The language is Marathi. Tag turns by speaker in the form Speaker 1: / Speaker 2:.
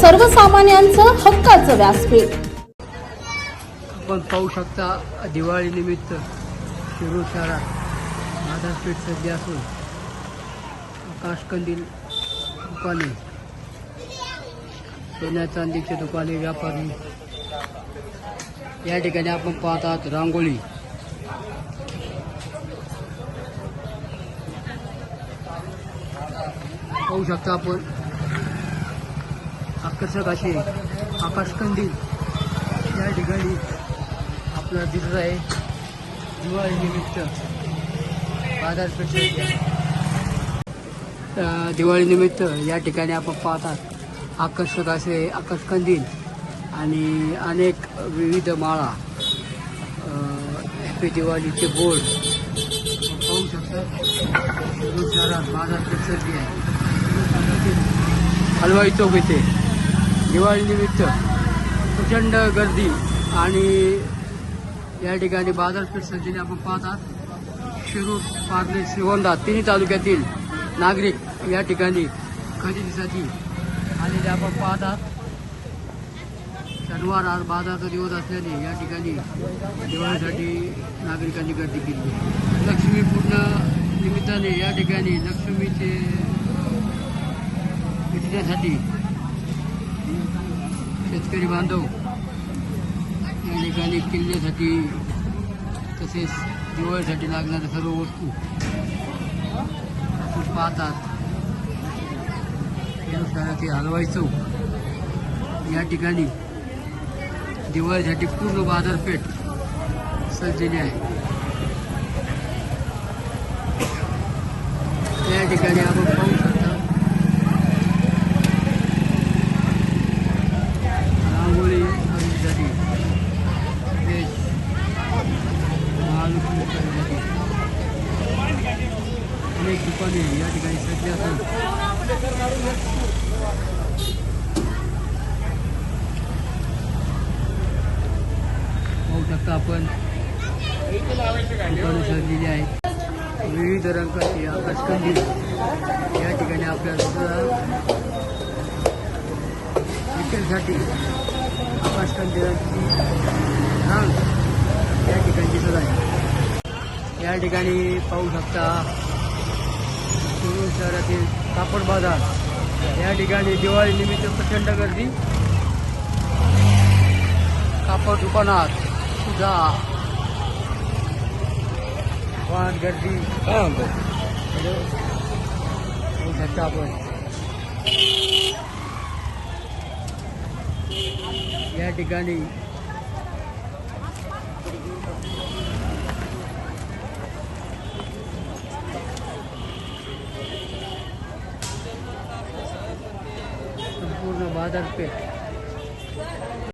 Speaker 1: सर्वसामान्यांचं हक्काचं व्यासपीठ.
Speaker 2: आपण पाहू शकता दिवाळी निमित्त शिरूर शहरात बाजारपेठ सज्ज असून आकाशकंदील दुकाने सोन्या चांदीचे दुकाने व्यापारी. या ठिकाणी आपण पाहतात रांगोळी. पाहू शकता आपण आकर्षक असे आकाशकंदील या ठिकाणी आपल्याला दिसत आहे. दिवाळीनिमित्त बाजारपेठ दिवाळीनिमित्त या ठिकाणी आपण पाहतात आकर्षक असे आकाशकंदील आणि अनेक विविध माळा. हॅपी दिवाळीचे बोर्ड. पाहू शकतात शहरात बाजारपेठ सज्ज आहे. हलवाई चौक येथे दिवाळीनिमित्त प्रचंड गर्दी आणि या ठिकाणी बाजारपेठ सज्जने आपण पाहतात शिरूर पारणे श्रीगोंदा तिन्ही तालुक्यातील नागरिक या ठिकाणी खरेदीसाठी आलेले आपण पाहतात शनिवार आज बाजाराचा दिवस असल्याने या ठिकाणी दिवाळीसाठी नागरिकांनी गर्दी केली. लक्ष्मी पूर्ण निमित्ताने या ठिकाणी लक्ष्मीचे विकण्यासाठी शेतकरी बांधव या ठिकाणी किल्ल्यासाठी तसेच दिवाळीसाठी लागणाऱ्या सर्व वस्तू पाहतात. ते हलवाई चौक या ठिकाणी दिवाळीसाठी पूर्ण बाजारपेठ सजलेली आहे. या ठिकाणी आपण पाहू शकता रांगोळी खरेदीसाठी तसेच महालक्ष्मी खरेदीसाठी अनेक दुकाने या ठिकाणी सजली असून पाहू शकता आपण. दुकानं सजलेली आहे. विविध रंगाची आकाशकंदी या ठिकाणी आपल्याला सुद्धा विक्रीसाठी रांग या ठिकाणी दिसत आहे. या ठिकाणी पाहू शकता शहरातील कापड बाजार. या ठिकाणी दिवाळी निमित्त प्रचंड गर्दी. कापड दुकानात सुद्धा वाहन गर्दी. शकता आपण या ठिकाणी संपूर्ण बाजारपेठ